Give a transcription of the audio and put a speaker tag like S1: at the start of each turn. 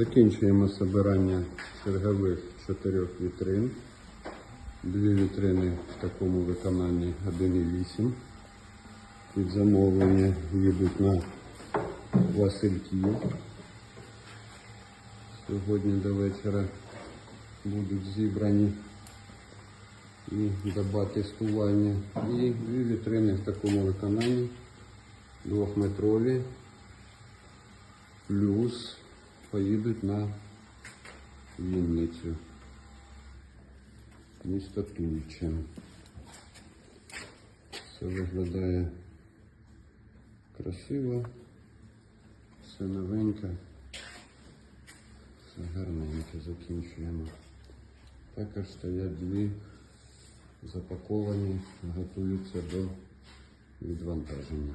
S1: Закінчуємо собирання чергових чотирьох вітрин. Дві вітрини в такому виконанні 1,8. Під замовлення їдуть на Васильків. Сьогодні до вечора будуть зібрані і доба тестування. І дві вітрини в такому виконанні двохметрові плюс поїдуть на Вінницю. Місто Тульчин. Все виглядає красиво, все новеньке, все гарненьке закінчуємо. Також стоять дві запаковані, готуються до відвантаження.